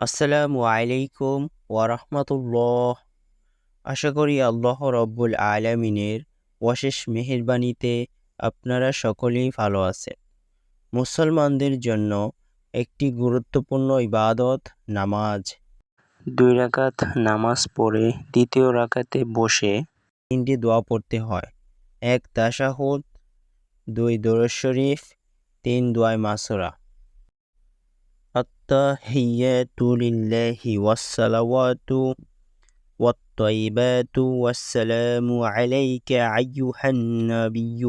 আসসালামু আলাইকুম ওয়ারহমতুল্লাহ আশা করি আল্লাহ রব্বুল আলমিনের অশেষ মেহেরবানিতে আপনারা সকলেই ভালো আছেন। মুসলমানদের জন্য একটি গুরুত্বপূর্ণ ইবাদত নামাজ। দুই রাকাত নামাজ পড়ে দ্বিতীয় রাকাতে বসে তিনটি দোয়া পড়তে হয়। এক তাশাহুদ, দুই দরুদ শরীফ, তিন দোয়ায় মাসুরা। التحيات لله والصلوات والطيبات والسلام عليك أيها النبي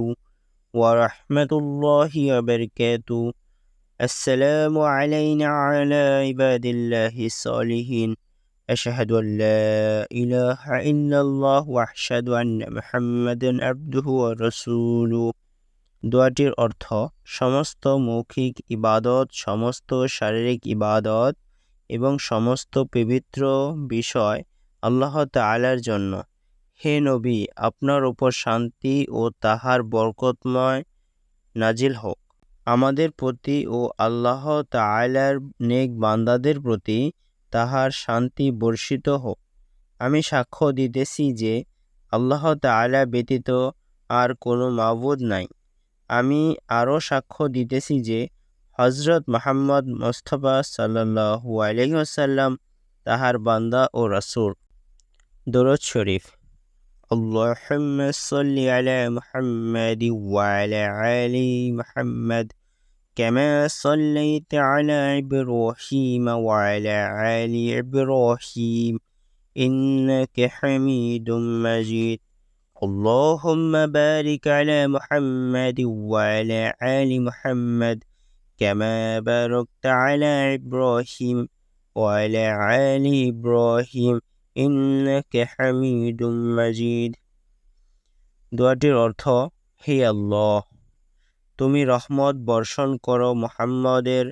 ورحمة الله وبركاته. السلام علينا على عباد الله الصالحين. أشهد أن لا إله إلا الله وأشهد أن محمدا عبده ورسوله. দোয়াটির অর্থ, সমস্ত মৌখিক ইবাদত, সমস্ত শারীরিক ইবাদত এবং সমস্ত পবিত্র বিষয় আল্লাহ তালার জন্য। হে নবী, আপনার উপর শান্তি ও তাহার বরকতময় নাজিল হোক। আমাদের প্রতি ও আল্লাহ তালার নেক বান্দাদের প্রতি তাহার শান্তি বর্ষিত হোক। আমি সাক্ষ্য দিতেছি যে, আল্লাহ তালা ব্যতীত আর কোনো মাবুদ নাই। আমি আরও সাক্ষ্য দিতেছি যে হজরত মোহাম্মদ মোস্তফা সাল্লাহু আলহিহাসাল্লাম তাহার বান্দা ও রাসুল দরদ শরীফ اللهم صل على محمد وعلى آل محمد كما صليت على إبراهيم وعلى آل إبراهيم إنك حميد مجيد اللهم بارك على محمد وعلى آل محمد كما باركت على إبراهيم وعلى آل إبراهيم إنك حميد مجيد দোয়াটির অর্থ হে আল্লাহ তুমি রহমত বর্ষণ করো মোহাম্মদের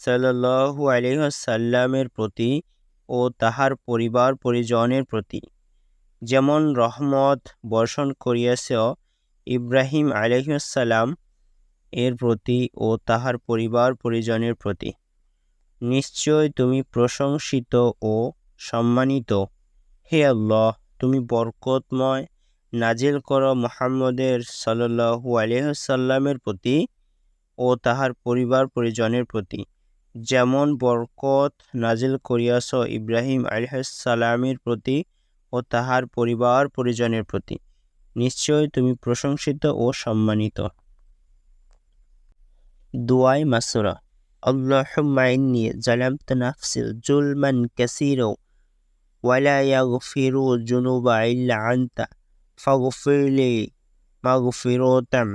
সাল্লাহু আলহাসাল্লামের প্রতি ও তাহার পরিবার পরিজনের প্রতি যেমন রহমত বর্ষণ করিয়াছ ইব্রাহিম আলহিসাল্লাম এর প্রতি ও তাহার পরিবার পরিজনের প্রতি। নিশ্চয় তুমি প্রশংসিত ও সম্মানিত। হে আল্লাহ, তুমি বরকতময় নাজিল কর মোহাম্মদের সাল্লু আলহ্লামের প্রতি ও তাহার পরিবার পরিজনের প্রতি। যেমন বরকত নাজিল করিয়াছ ইব্রাহিম আলহামের প্রতি ও তাহার পরিবার পরিজনের প্রতি। নিশ্চয় তুমি প্রশংসিত ও সম্মানিত। দুয়াই মাসুরা। আল্লাহুম্মা ইন্নী জালামতু জুলমান কাসীরা ওয়ালা ইয়াগফিরু যুনুবা ইল্লা আনতা ফাগফিরলি মাগফিরাতাম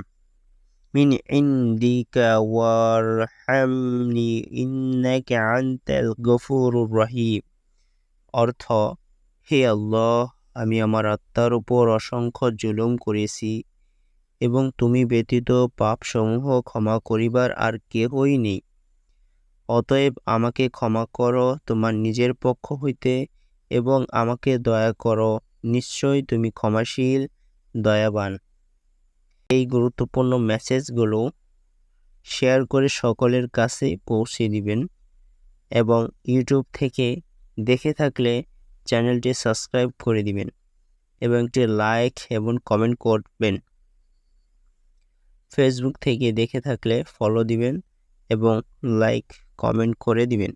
মিন ইনদিকা ওয়ারহামনি ইন্নাকা আনতাল গফুরুর রহিম। অর্থ হে আল্লাহ, আমি আমার আত্মার উপর অসংখ্য জুলুম করেছি এবং তুমি ব্যতীত পাপসমূহ ক্ষমা করিবার আর কেহই নেই। অতএব আমাকে ক্ষমা করো তোমার নিজের পক্ষ হইতে এবং আমাকে দয়া করো, নিশ্চয় তুমি ক্ষমাশীল, দয়াবান। এই গুরুত্বপূর্ণ মেসেজগুলো শেয়ার করে সকলের কাছে পৌঁছে দিবেন এবং ইউটিউব থেকে দেখে থাকলে চ্যানেলটি সাবস্ক্রাইব করে দিবেন এবং একটি লাইক এবং কমেন্ট করবেন। ফেসবুক থেকে দেখে থাকলে ফলো দিবেন এবং লাইক, কমেন্ট করে দিবেন।